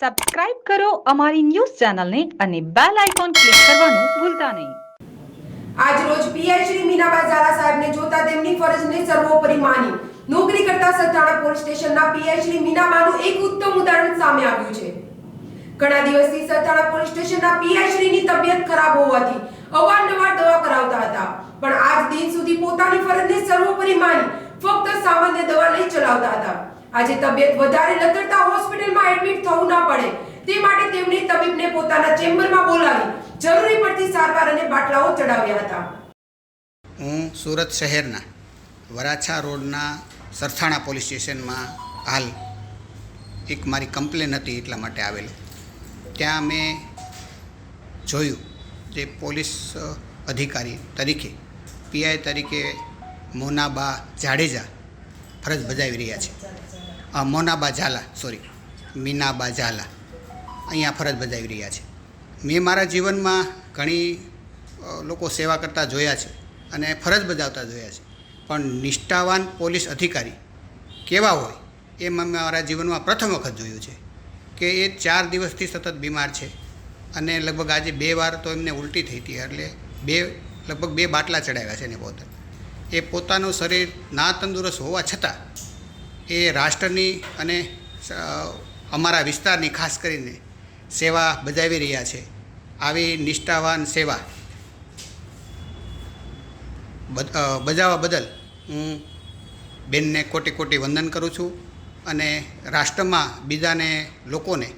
Subscribe કરો અમારી news ચેનલને અને બેલ આઇકોન ક્લિક કરવાનું ભૂલતા નહીં. આજ રોજ પીએચડી મીનાબા ઝાલા સાહેબને જોતા તેમની ફરજને સર્વોપરી માની. નોકરી કરતા સત્તાણા પોલીસ સ્ટેશનના પીએચડી મીનાબાનું એક ઉત્તમ ઉદાહરણ સામે આવ્યું છે. ઘણા દિવસથી સત્તાણા પોલીસ સ્ટેશનના પીએચડીની તબિયત ખરાબ હોવાથી અવારનવાર દવા કરાવતા હતા. પણ આજ દિન સુધી પોતાની ફરજને સર્વોપરી માની ફક્ત સામાન્ય દવા લઈ ચલાવતા હતા. આજે તબિયત વધારે લથડતા હોસ્પિટલમાં એડમિટ થવું ના પડે તે માટે તેમણે પોતાના ચેમ્બરમાં બોલાવી જરૂરી પડતી સારવાર અને બાટલાઓ ચડાવ્યા હતા. હું સુરત શહેરના વરાછા રોડના સરથાણા પોલીસ સ્ટેશનમાં હાલ એક મારી કમ્પ્લેન હતી એટલા માટે આવેલો. ત્યાં મેં જોયું જે પોલીસ અધિકારી તરીકે, પીઆઈ તરીકે મોનાબા જાડેજા ફરજ બજાવી રહ્યા છે. મોનાબા ઝાલા, સોરી, મીનાબા ઝાલા. અહીંયા ફરજ બજાવી રહ્યા છે. મેં મારા જીવનમાં ઘણી લોકો સેવા કરતા જોયા છે અને ફરજ બજાવતા જોયા છે. પણ નિષ્ઠાવાન પોલીસ અધિકારી કેવા હોય એ મેં મારા જીવનમાં પ્રથમ વખત જોયું છે કે એ ચાર દિવસથી સતત બીમાર છે અને લગભગ આજે બે વાર તો એમને ઉલટી થઈ હતી એટલે બે, લગભગ બે બાટલા ચડાવ્યા છે એને પોતે. એ પોતાનું શરીર ના તંદુરસ્ત હોવા છતાં એ રાષ્ટ્રની અને અમારા વિસ્તારની ખાસ કરીને સેવા બજાવી રહ્યા છે. આવી નિષ્ઠાવાન સેવા. બજાવવા બદલ હું બેનને કોટી કોટી વંદન કરું છું અને રાષ્ટ્રમાં બીજાને લોકોને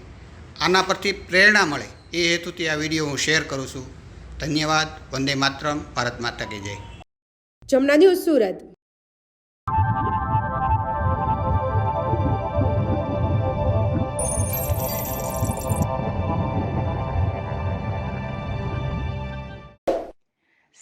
આના પરથી પ્રેરણા મળે એ હેતુથી આ વીડિયો હું શેર કરું છું. ધન્યવાદ. વંદે માતરમ. ભારત માતા કે જય. જમના ન્યૂઝ સુરત.